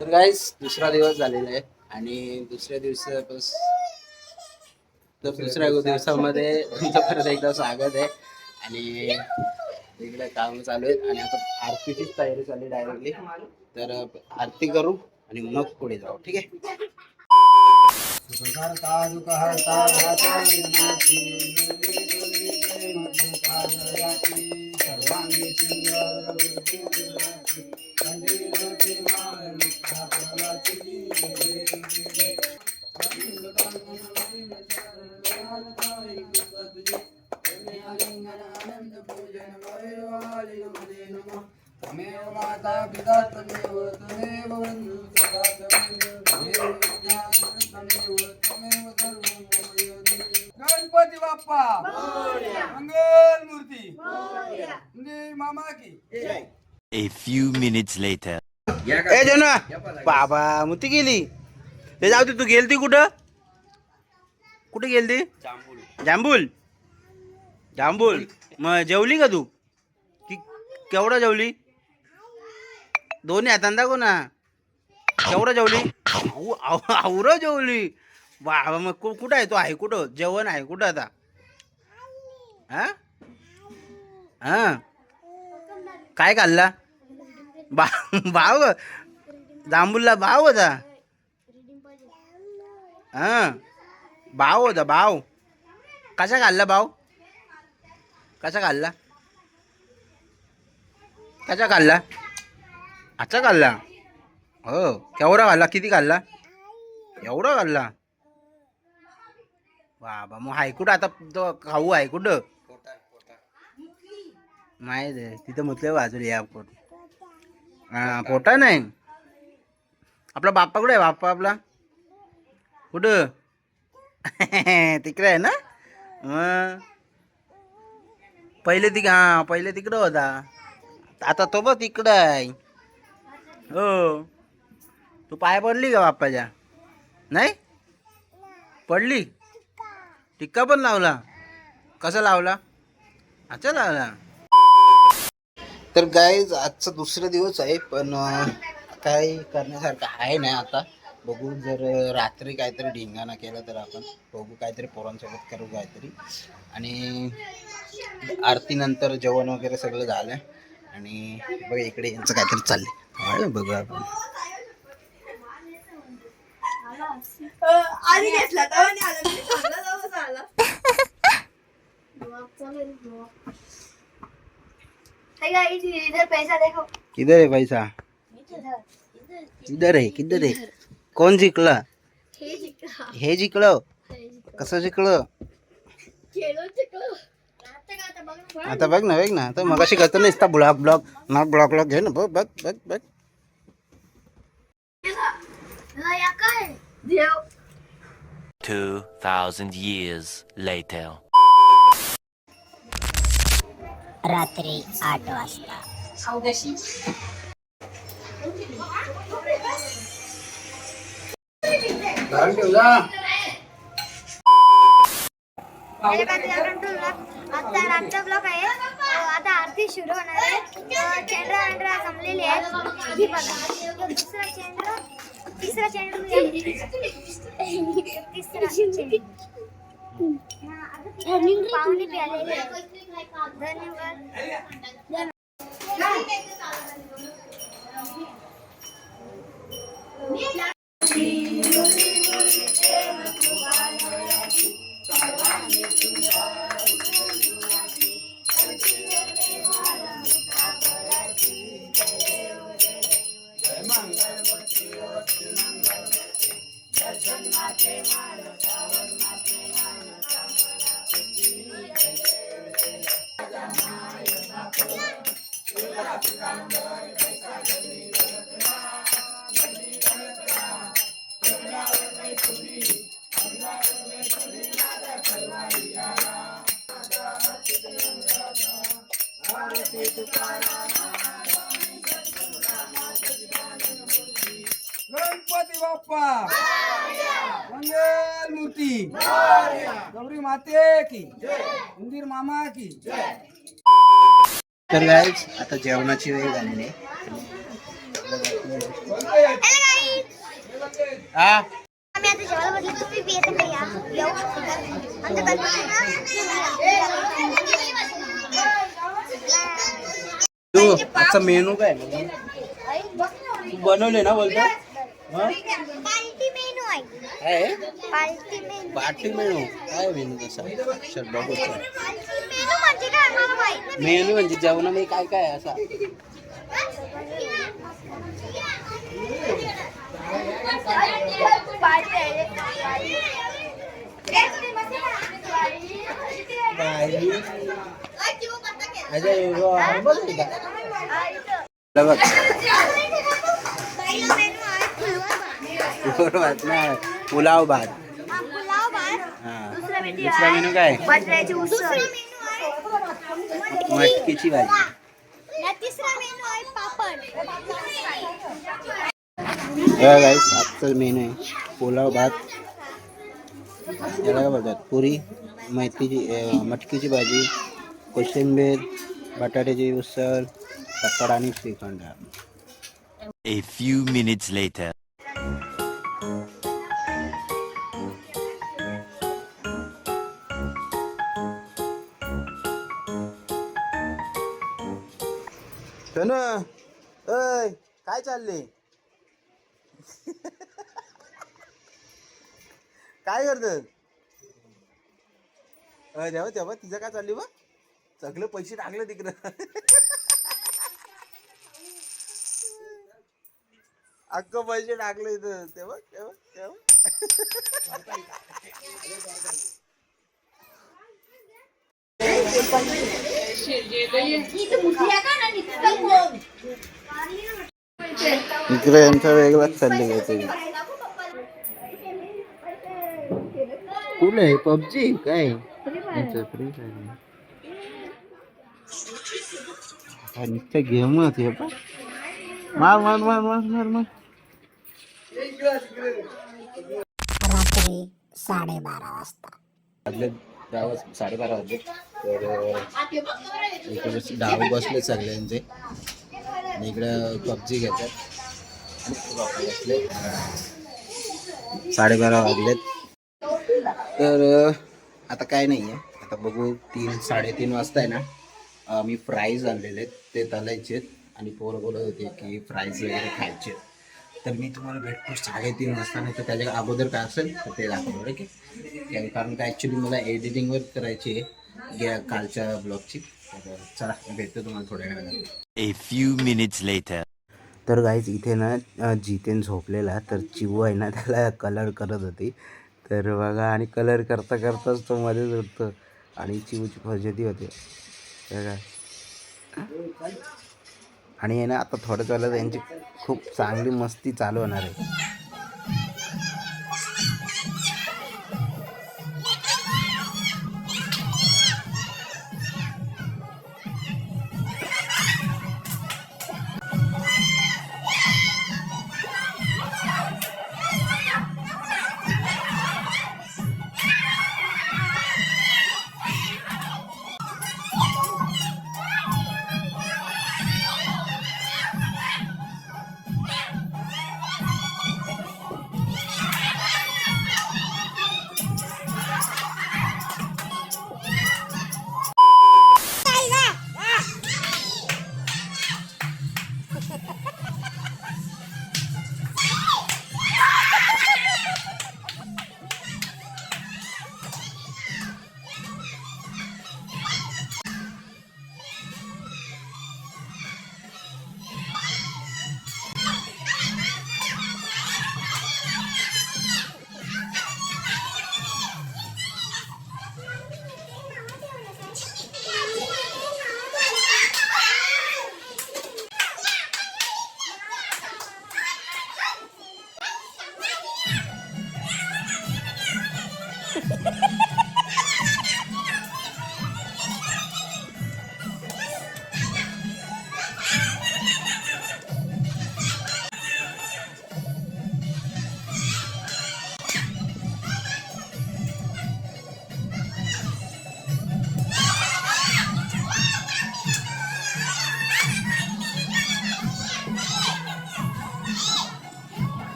तर गाईस दुसरा दिवस झालेला आहे आणि दुसऱ्या दिवसापास तर दुसऱ्या दिवसामध्ये तुमचं परत एकदा स्वागत आहे. आणि इकडे काम चालू आहेत आणि आता आरतीचीच तयारी चालली डायरेक्टली तर आरती करू आणि मग पुढे जाऊ. ठीक आहे? त्वमेव बाप्पा. मंगल मूर्ती. म्हणजे मामा की. A few minutes later. ए जेना. बाबा मुती गेली. ते जाऊ दे तू गेलती कुठं? कुठे गेलती? जांभूल जांभूल मग जेवली का तू? कि केवढं जेवली? दोन्ही हातांदा दाखव ना. केवढं जेवली? आऊ- आऊ- आवरं जेवली. बाबा मग कु- कुठं आहे? तो आहे कुठं? जेवण आहे कुठं आता? हा? हा. काय खाल्ला? बा भाव जांभूलला भाव होता. हां. भाव होता भाव. कसा खाल्ला भाव? कसा खाल्ला? कसा खाल्ला? अच्छा खाल्ला. हो. केवढा खाल्ला? किती खाल्ला? एवढा खाल्ला? बाबा मग हाय कुठं आता तो खाऊ हायकुट माहीत आहे. तिथं म्हटलं बाजूला या पोट हां पोटा नाही. आपला बाप्पा कुठे आहे? बाप्पा आपला? कुठं? तिकडे आहे ना? मग पहिले तिक हां पहिले तिकडं होता. आता तो बघ तिकडं आहे. हो. तू पाय पडली का बाप्पाच्या? नाही? पडली? टिक्का पण लावला. कसा लावला? अच्छा लावला. तर गाईज आजचा दुसरा दिवस आहे पण काही करण्यासारखं आहे नाही आता. बघू जर रात्री काहीतरी ढिंगाणा केला तर आपण बघू काहीतरी पोरांसोबत करू काहीतरी. आणि आरतीनंतर जेवण वगैरे सगळं झालं आणि बघ इकडे यांचं काहीतरी चाललंय. बघू आपण. आधी घेतला तर नाही आला मी चांगला जाऊन आला Hey guys, इधर पैसा देखो। किधर है पैसा? किधर आहे किधर आहे कोण जिंकला? हे जिंकला। हे कसं जिंकलं? आता आता बघ ना. आता बघ ना तर मगाशी करतो ना इस्ता block block not block block घे ना बघ बघ बघ बघ. हा, देव 2,000 years later. रात्री आठ वाजता. आता आमचा ब्लॉक आहे. आता आरती सुरू होणार आहे. अं, चेंडा अंडरा जमलेले आहेत. ही बघा. दुसरा चेंडा. तिसरा तिसरा पाहुणे बी आलेले आहेत. धन्यवाद गणपती बाप्पा मंगल मूर्ती गौरी माते की उंदीर मामा की तर गाईज आता जेवणाची वेळ झालेली आहे Hello guys. हा आम्ही आता जेवायला बसलो तुम्ही बी येते का या येऊ आमचं कल्पना तू आजचा मेनू काय तू बनवले ना बोलतो पार्टी मेनू आहे? काय पार्टी मेनू पार्टी मेनू काय मेनू तसा चल बघू. मेनू म्हणजे जेवणामध्ये काय काय आहे असा? अजय, पुलाव भात दुसरा मेनू काय? मटकीची भाजी. गाईस आजचा मेनू आहे पुलाव भात. त्याला काय बोलतात? पुरी मैथीची मटकीची भाजी कोशिंबीर बटाट्याची उसळ पकड आणि shrikhand. A few minutes later. ना अय काय चालले काय करत अय देवा तेव्हा तिचं काय चालली बा सगळे पैसे टाकले तिकडं. अख्ख पैसे टाकले इथं. तेव्हा तेव्हा तेव्हा. इकडे यांचा वेगळाच चालले काहीतरी कुठे आहे पबजी? काय? फ्री फायर नुसतं गेमच हे पा मार मार मार मार मार मार. रात्री साडेबारा वाजता. वाजले दहा वाज साडेबारा वाजले. तर इकडे बस डाव बसले सगळ्यांचे आणि इकडं पबजी घेतात आणि बसले साडेबारा वाजलेत तर आता काय नाही आहे आता बघू तीन साडेतीन वाजता आहे ना. मी फ्राईज आणलेले आहेत. ते तलायचे आणि पोरं बोलत होते की फ्राईज वगैरे खायचे तर मी तुम्हाला भेटतो साडेतीन वाजता नाही तर त्याच्या अगोदर काय असेल तर ते दाखवणार ओके? कारण- कारण का ॲक्च्युली मला एडिटिंगवर करायची आहे. गे कालच्या ब्लॉगची तर चला भेटतो तुम्हाला थोड्या वेळात A few minutes later. तर गाईज इथे ना जितेन झोपलेला. तर चिवू आहे ना त्याला कलर करत होती. तर बघा आणि कलर करता करताच तो मध्येच उठतो. आणि चिवूची फजिती होते. काय? आणि आहे ना आता थोड्याच चालत यांची खूप चांगली मस्ती चालू होणार आहे.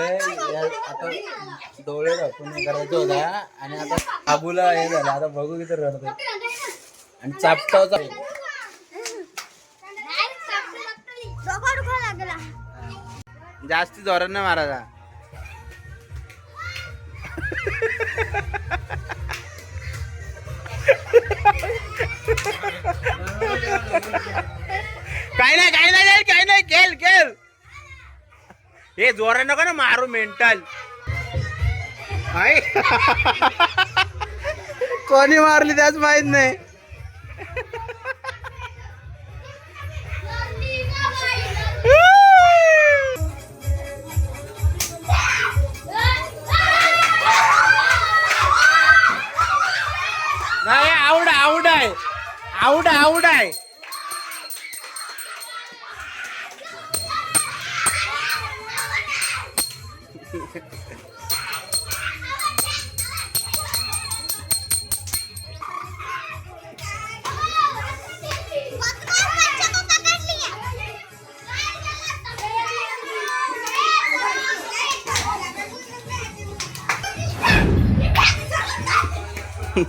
आता डोळे झाकून करायचं होता आणि आता बाबूला हे झालं. आता बघू किती रडतोय. आणि लागला. जास्ती जोरात नाही मारायचा हे जोरा नको ना मारू मेंटल कोणी मारली त्याच माहीत नाही. नाही आवड आवड आहे. आवड आवड आहे. Ha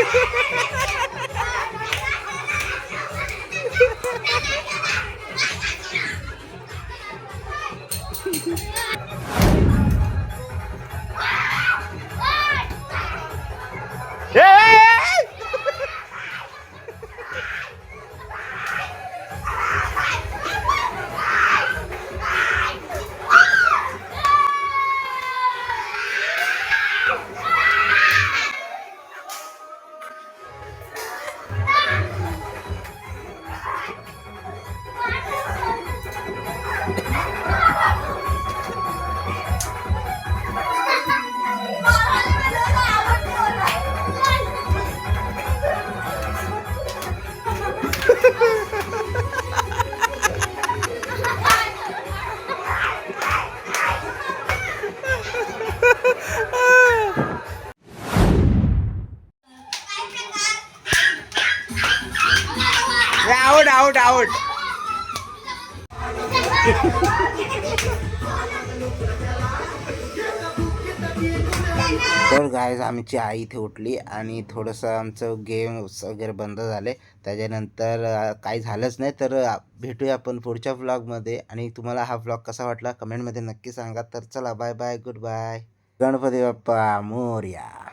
ha ha! आवड तर गायज आमची आई इथे उठली आणि थोडंसं आमचं गेम वगैरे बंद झाले. त्याच्यानंतर काही झालंच नाही. तर भेटूया आपण पुढच्या व्लॉगमध्ये आणि तुम्हाला हा व्लॉग कसा वाटला? कमेंटमध्ये नक्की सांगा. तर चला bye bye goodbye Ganpati Bappa Morya.